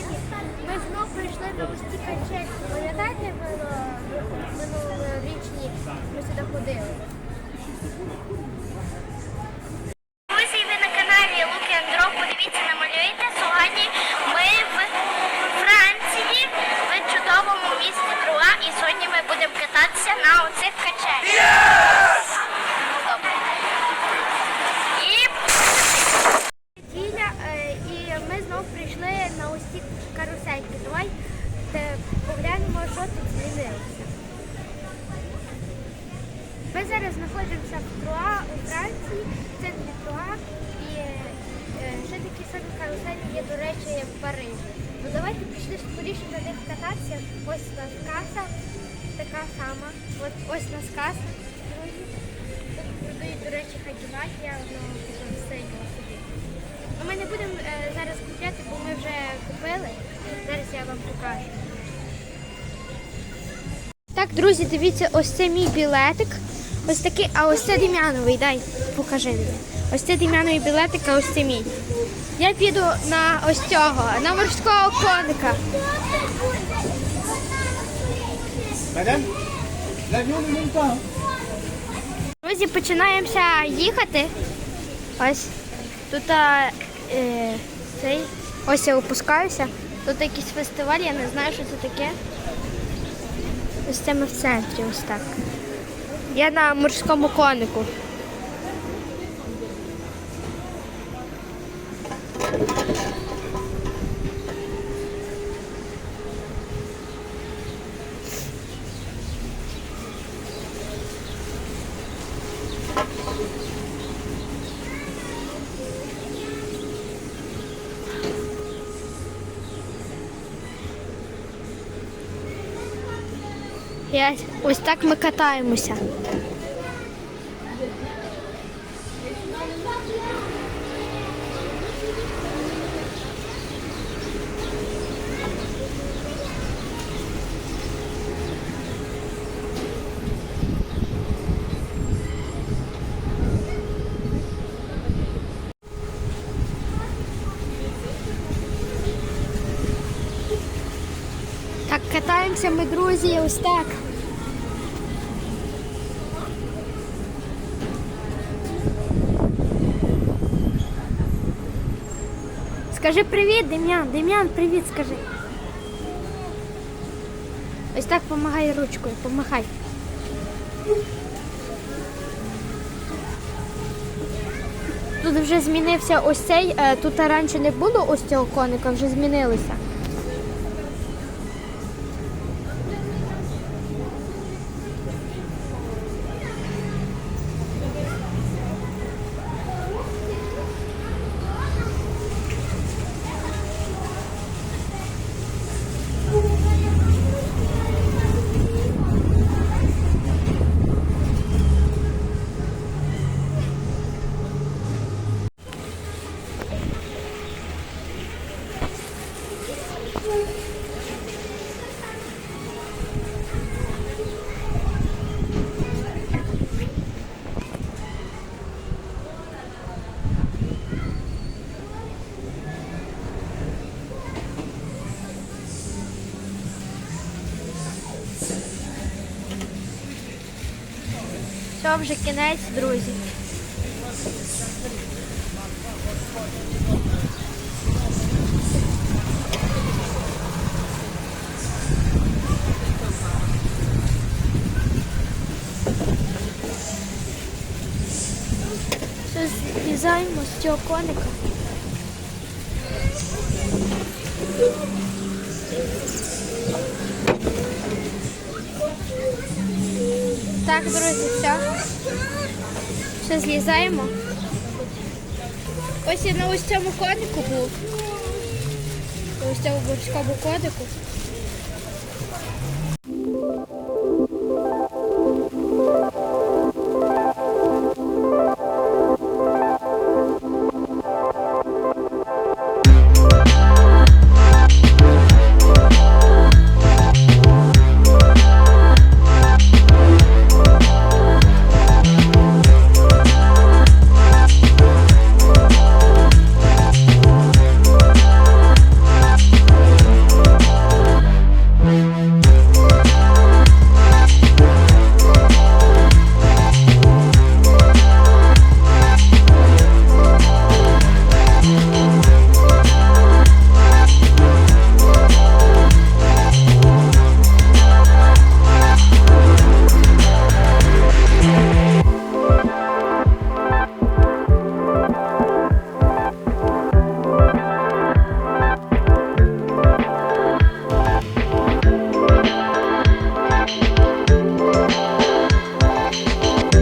сьогодні ми знов прийшли на ось ці качелі. Пам'ятаєте, минуло- минулорічні ми сюди ходили? Друзі, на каналі Луки Андро. Подивіться, намалюєте. Сьогодні ми в Франції, в чудовому місті Труа. І сьогодні ми будемо кататися на оцих качелях. Добре. І неділя, е, і ми знову прийшли на ось ці карусельки. Давай те, поглянемо, що тут змінилося. Ми зараз знаходимося в Труа у Франції, в центрі Труа, і е, ще такі самі каруселі є, до речі, в Парижі. Ну давайте пішли скоріше на них кататися. Ось у нас каса, така сама. От ось у нас каса. Тут продають, до речі, хадіваки, я одного ми не будемо е, зараз купляти, бо ми вже купили. Зараз я вам покажу. Так, друзі, дивіться, ось це мій білетик. Ось такий, а ось це Дем'яновий, дай, покажи мені. Ось це Дем'яновий білетик, а ось це мій. Я піду на ось цього, на морського коника. Друзі, починаємося їхати. Ось тут а, е, цей, ось я опускаюся. Тут якийсь фестиваль, я не знаю, що це таке. Ось це ми в центрі, ось так. Я на морському конику. Ось так ми катаємося. Так, катаємося ми, друзі, ось так. Скажи привіт, Дем'ян. Дем'ян, привіт, скажи. Ось так помагай ручкою, помахай. Тут вже змінився ось цей, е, тут раніше не було ось цього коника, вже змінилося. Все, вже кінець, друзі. Все, злізаємо з цього коника. Так, друзі, все. Все злізаємо. Ось я на ось цьому конику був. Ось цьому морському конику.